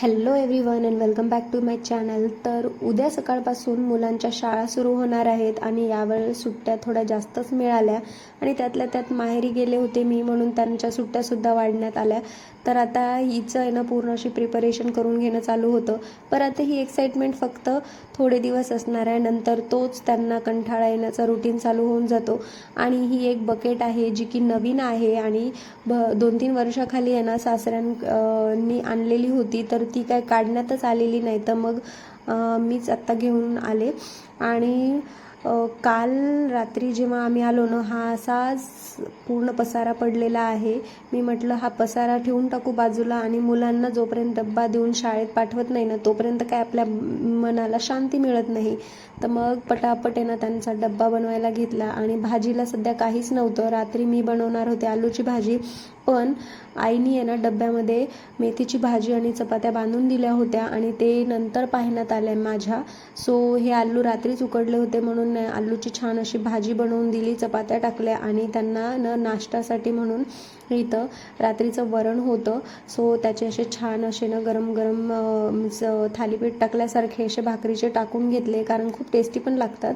Hello everyone and welcome back to my channel तर उद्या सकाळपासून मुलांच्या शाळा सुरू होणार आहेत आणि यावेळेस सुट्ट्या थोड्या जास्तच मिळाल्या आणि त्यातल्या त्यात माहेरी गेले होते मी म्हणून त्यांच्या सुट्ट्यासुद्धा वाढण्यात आल्या. तर आता हिचं आहे ना पूर्ण अशी प्रिपरेशन करून घेणं चालू होतं. पर आता ही एक्साइटमेंट फक्त थोडे दिवस असणार आहे. नंतर तोच त्यांना कंठाळा येण्याचा रुटीन चालू होऊन जातो. आणि ही एक बकेट आहे जी की नवीन आहे आणि ब दोन तीन वर्षाखाली आहे ना सासऱ्यांनी आणलेली होती. तर ती काय काढण्यातच आलेली नाही. तर मग मीच आत्ता घेऊन आले. आणि काल रात्री जेव्हा आम्ही आलो ना हा असाच पूर्ण पसारा पडलेला आहे. मी म्हटलं हा पसारा ठेवून टाकू बाजूला आणि मुलांना जोपर्यंत डब्बा देऊन शाळेत पाठवत नाही ना तोपर्यंत काय आपल्या मनाला शांती मिळत नाही. तर मग पटापट आहे ना त्यांचा डब्बा बनवायला घेतला. आणि भाजीला सध्या काहीच नव्हतं. रात्री मी बनवणार होते आलूची भाजी. पण आईनी आहे ना डब्यामध्ये मेथीची भाजी आणि चपात्या बांधून दिल्या होत्या आणि ते नंतर पाहण्यात आल्या माझ्या. सो हे आलू रात्रीच उकडले होते म्हणून आलूची छान अशी भाजी बनवून दिली चपात्या टाकल्या आणि त्यांना न नाश्त्यासाठी म्हणून इथं रात्रीचं वरण होतं. सो त्याचे असे छान असे ना गरम गरम अं, थालीपीठ टाकल्यासारखे असे भाकरीचे टाकून घेतले कारण खूप टेस्टी पण लागतात.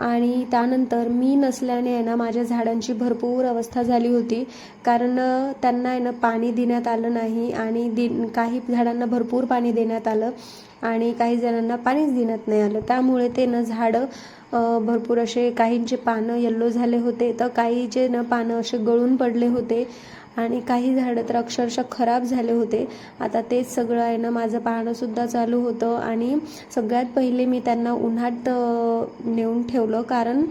आणि त्यानंतर मी नसल्याने आहे ना माझ्या झाडांची भरपूर अवस्था झाली होती. कारण त्यांना आहे ना पाणी देण्यात आलं नाही आणि दि काही झाडांना भरपूर पाणी देण्यात आलं. आणि काही जणांना पाणीच देण्यात नाही आलं. त्यामुळे ते न झाडं भरपूर असे काहींचे पानं येल्लो झाले होते. तर काहीचे न पानं असे गळून पडले होते आणि काही झाडं तर अक्षरशः खराब झाले होते. आता तेच सगळं आहे ना माझं पाहणंसुद्धा चालू होतं आणि सगळ्यात पहिले मी त्यांना उन्हात नेऊन ठेवलं. कारण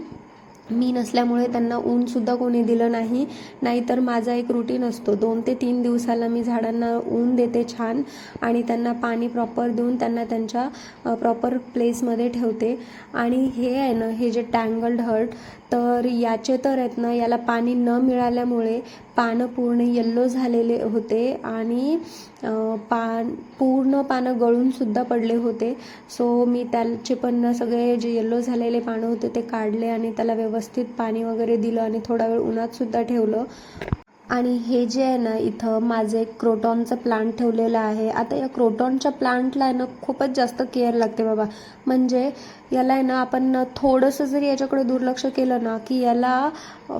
मी नसल्यामुळे त्यांना ऊनसुद्धा कोणी दिलं नाही. नाहीतर माझा एक रुटीन असतो. दोन ते तीन दिवसाला मी झाडांना ऊन देते छान आणि त्यांना पाणी प्रॉपर देऊन त्यांना त्यांच्या प्रॉपर प्लेसमध्ये ठेवते. आणि हे आहे ना हे जे टँगल्ड हर्ट तर याचे तर आहेत ना याला पाणी न मिळाल्यामुळे पानं पूर्ण येल्लो झालेले होते आणि पान पूर्ण पानं गळूनसुद्धा पडले होते. सो मी त्याचे पण सगळे जे येल्लो झालेले पानं होते ते काढले आणि त्याला व्यवस्थित पाणी वगैरे दिलं आणि थोडा वेळ उन्हातसुद्धा ठेवलं. आणि हे जे आहे ना इथं माझं एक क्रोटॉनचं प्लांट ठेवलेलं आहे. आता या क्रोटॉनच्या प्लांटला आहे ना खूपच जास्त केअर लागते बाबा. म्हणजे याला आहे ना आपण थोडंसं जरी याच्याकडे दुर्लक्ष केलं ना की याला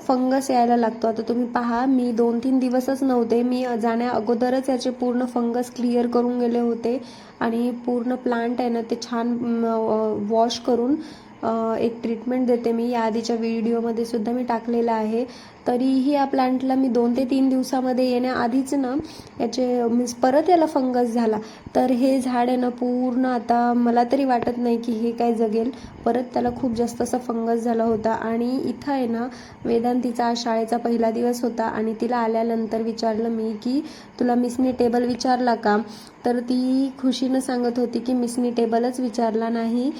फंगस यायला लागतो. आता तुम्ही पहा मी दोन तीन दिवसच नव्हते. मी जाण्या अगोदरच याचे पूर्ण फंगस क्लिअर करून गेले होते. आणि पूर्ण प्लांट आहे ना ते छान वॉश करून एक ट्रीटमेंट देते मी. या आधीच्या व्हिडिओमध्ये सुद्धा मी टाकलेलं आहे. तरीही या प्लांटला मी दोन ते तीन दिवसामध्ये येण्याआधीच ना याचे मीन्स परत याला फंगस झाला. तर हे झाड आहे ना पूर्ण आता मला तरी वाटत नाही की हे काय जगेल. परत त्याला खूप जास्त असा फंगस झाला होता आणि इथं आहे ना वेदांतीचा शाळेचा पहिला दिवस होता आणि तिला आल्यानंतर विचारलं मी की तुला मिसनी टेबल विचारला का? तर ती खुशीनं सांगत होती की मिसनी टेबलच विचारला नाही.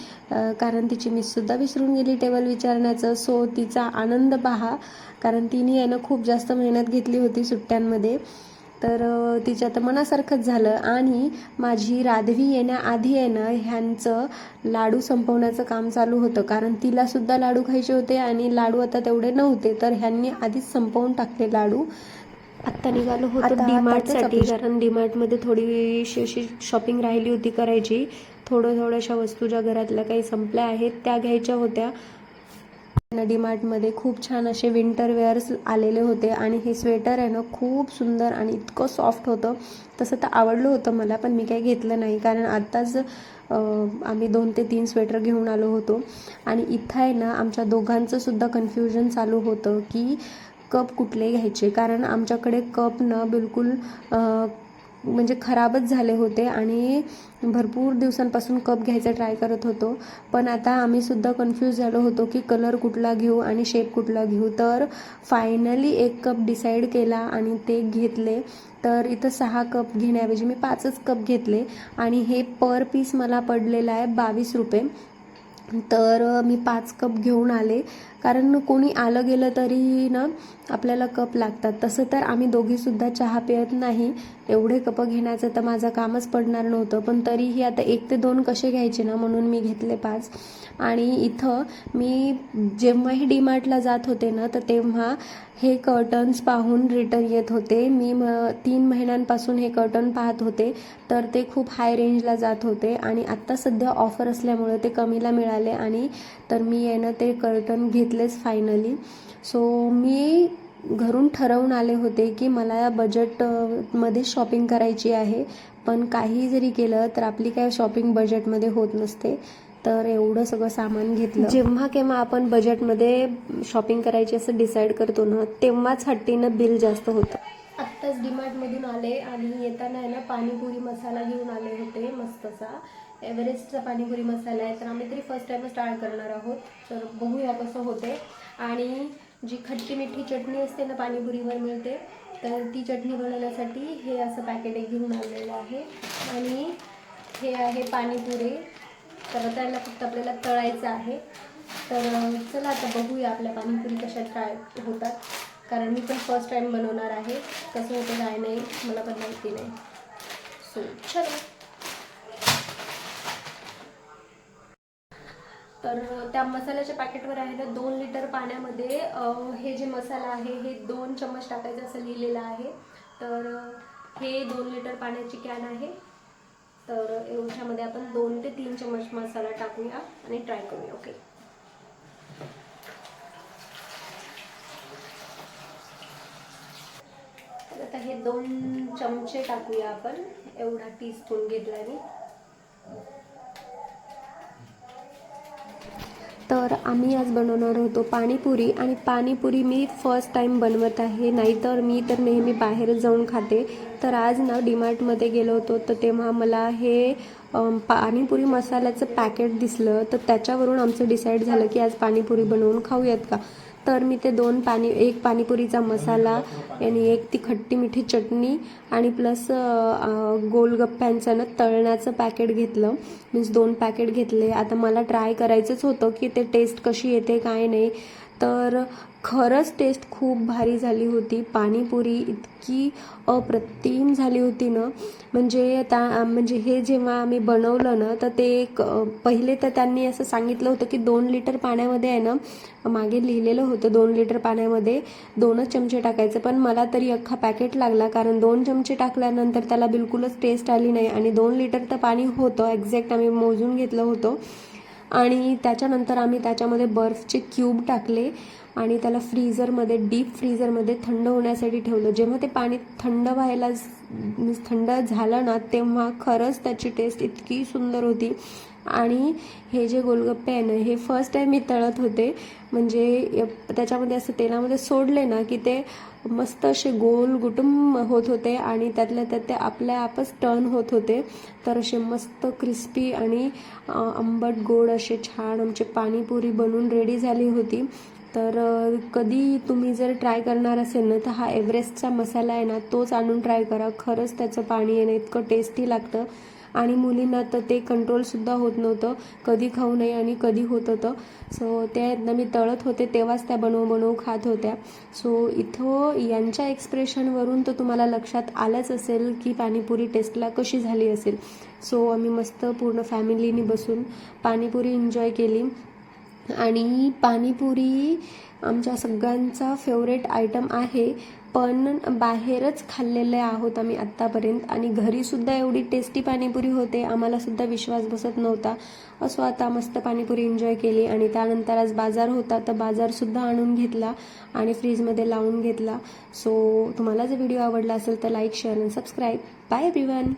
कारण तिची मिससुद्धा विसरून गेली टेबल विचारण्याचं. सो तिचा आनंद पहा. कारण तिने आहे ना खूप जास्त मेहनत घेतली होती सुट्ट्यांमध्ये. तर तिच्या तर मनासारखंच झालं. आणि माझी राधवी येण्याआधी ना ह्यांचं लाडू संपवण्याचं काम चालू होतं. कारण तिला सुद्धा लाडू खायचे होते आणि लाडू आता तेवढे नव्हते. तर ह्यांनी आधीच संपवून टाकले लाडू. आत्ता निघालो होतो डीमार्टसाठी कारण डीमार्टमध्ये थोडीशी अशी शॉपिंग राहिली होती करायची. थोडं थोड्याशा वस्तू ज्या घरातल्या काही संपल्या आहेत त्या घ्यायच्या होत्या. डीमार्टमध्ये खूप छान असे विंटर वेअर्स आलेले होते आणि हे स्वेटर आहे ना खूप सुंदर आणि इतकं सॉफ्ट होतं. तसं तर आवडलं होतं मला पण मी काही घेतलं नाही. कारण आत्ताच आम्ही दोन ते तीन स्वेटर घेऊन आलो होतो. आणि इथं आहे ना आमच्या दोघांचं सुद्धा कन्फ्युजन चालू होतं की कप कुठले घ्यायचे? कारण आमच्याकडे कप न बिलकुल म्हणजे खराबच झाले होते आणि भरपूर दिवसांपासून कप घ्यायचा ट्राय करत होतो. पण आता आम्ही सुद्धा कन्फ्यूज झालो होतो की कलर कुठला घेऊ आणि शेप कुठला घेऊ. तर फायनली एक कप डिसाईड केला आणि ते घेतले. तर इथं सहा कप घेण्याऐवजी मी पाचच कप घेतले आणि हे पर पीस मला पडलेलं आहे बावीस रुपये. तर मी पाच कप घेऊन आले. कारण कोणी आलं गेलं तरी ना आपल्याला कप लागतात. तसं तर आम्ही दोघीसुद्धा चहा पियत नाही. एवढे कप घेण्याचं तर माझं कामच पडणार नव्हतं. पण तरीही आता एक ते दोन कसे घ्यायचे ना म्हणून मी घेतले पाच. आणि इथं मी जेव्हाही डीमार्टला जात होते ना तर तेव्हा हे कर्टन्स पाहून रिटर्न येत होते. मी म तीन महिन्यांपासून हे कर्टन पाहत होते. तर ते खूप हाय रेंजला जात होते. आणि आत्ता सध्या ऑफर असल्यामुळे ते कमीला मिळाले आणि तर मी आहे ना ते कर्टन घेत घेतलेच फायनली सो मी घरून ठरवून आले होते की मला बजेटमध्ये शॉपिंग करायची आहे. पण काही जरी केलं तर आपली काय शॉपिंग बजेटमध्ये होत नसते. तर एवढं सगळं सामान घेतलं. जेव्हा केव्हा आपण बजेटमध्ये शॉपिंग करायची असं डिसाईड करतो ना तेव्हाच हट्टीनं बिल जास्त होतं. आत्ताच डीमार्टमधून आले आणि येताना आहे ना पाणीपुरी मसाला घेऊन आले होते मस्तसा. एव्हरेस्टचा पाणीपुरी मसाला आहे. तर आम्ही तरी फर्स्ट टाईमच ट्राय करणार आहोत. तर बघूया कसं होते आणि जी खट्टी मिठी चटणी असते ना पाणीपुरीवर मिळते तर ती चटणी बनवण्यासाठी हे असं पॅकेट एक घेऊन आलेलं आहे. आणि हे आहे पाणीपुरी. तर त्याला फक्त आपल्याला तळायचं आहे. तर चला आता बघूया आपल्या पाणीपुरी कशा ट्राय होतात. कारण मी पण फर्स्ट टाईम बनवणार आहे. कसं होतं काय नाही मला पण माहिती नाही. सो चला. तर त्या मसाल्याच्या पॅकेटवर आहे ना दोन लिटर पाण्यामध्ये हे जे मसाला आहे हे दोन चम्मच टाकायचं असं लिहिलेलं आहे. तर हे दोन लिटर पाण्याची कॅन आहे. तर एवढ्यामध्ये आपण दोन ते तीन चम्मच मसाला टाकूया आणि ट्राय करूया ओके आता हे दोन चमचे टाकूया आपण. एवढा टीस्पून घेतला मी. तर आम्ही आज बनवणार होतो पाणीपुरी आणि पाणीपुरी मी फर्स्ट टाईम बनवत आहे. नाहीतर मी तर नेहमी बाहेर जाऊन खाते. तर आज ना डीमार्टमध्ये गेलो होतो तर तेव्हा मला हे पाणीपुरी मसाल्याचं पॅकेट दिसलं. तर त्याच्यावरून आमचं डिसाईड झालं की आज पाणीपुरी बनवून खाऊयात का? तर मी ते दोन पाणी एक पाणीपुरीचा मसाला आणि एक ती खट्टी मिठी चटणी आणि प्लस गोलगप्प्यांचं ना तळण्याचं पॅकेट घेतलं. मीन्स दोन पॅकेट घेतले. आता मला ट्राय करायचंच होतं की ते टेस्ट कशी येते काय नाही. तर खरंच टेस्ट खूप भारी झाली होती. पाणीपुरी इतकी अप्रतिम झाली होती ना. म्हणजे त्या म्हणजे हे जेव्हा आम्ही बनवलं ना तर ते एक पहिले तर त्यांनी असं सांगितलं होतं की दोन लिटर पाण्यामध्ये आहे ना मागे लिहिलेलं होतं दोन लिटर पाण्यामध्ये दोनच चमचे टाकायचे. पण मला तरी अख्खा पॅकेट लागला कारण दोन चमचे टाकल्यानंतर त्याला बिलकुलच टेस्ट आली नाही. आणि दोन लिटर तर पाणी होतं एक्झॅक्ट आम्ही मोजून घेतलं होतं. आणि त्याच्यानंतर आम्ही त्याच्यामध्ये बर्फचे क्यूब टाकले आणि त्याला फ्रीझरमध्ये डीप फ्रीझरमध्ये थंड होण्यासाठी ठेवलं. जेव्हा ते पाणी थंड व्हायला थंड झालं ना तेव्हा खरंच त्याची टेस्ट इतकी सुंदर होती. आणि हे जे गोलगप्पे आहे ना हे फर्स्ट टाईम मी तळत होते. म्हणजे य- त्याच्यामध्ये असं तेलामध्ये सोडले ना की ते मस्त असे गोल गुटुंब होत होते आणि त्यातल्या त्यात ते आपल्या आपच टर्न होत होते. तर असे मस्त क्रिस्पी आणि आंबट गोड असे छान आमचे पाणीपुरी बनून रेडी झाली होती. तर कधी तुम्ही जर ट्राय करणार असेल ना तर हा एव्हरेस्टचा मसाला आहे ना तोच आणून ट्राय करा. खरंच त्याचं पाणी आहे ना इतकं टेस्टी लागतं. आणि मुलींना तर ते कंट्रोलसुद्धा होत नव्हतं. कधी खाऊ नये आणि कधी होत होतं. सो ते आहेत ना मी तळत होते तेव्हाच त्या बनवू बनवू खात होत्या. सो इथं यांच्या एक्सप्रेशनवरून तर तुम्हाला लक्षात आलंच असेल की पाणीपुरी टेस्टला कशी झाली असेल. सो आम्ही मस्त पूर्ण फॅमिलीनी बसून पाणीपुरी एन्जॉय केली. आणि पाणीपुरी आमच्या सगळ्यांचा फेवरेट आयटम आहे. पण बाहेरच खाल्लेले आहोत आम्ही आत्तापर्यंत आणि घरीसुद्धा एवढी टेस्टी पाणीपुरी होते आम्हालासुद्धा विश्वास बसत नव्हता. असो आता मस्त पाणीपुरी एन्जॉय केली आणि त्यानंतर आज बाजार होता तर बाजारसुद्धा आणून घेतला आणि फ्रीजमध्ये लावून घेतला. सो तुम्हाला जर व्हिडिओ आवडला असेल तर लाईक शेअर आणि सबस्क्राईब बाय एव्हरीवन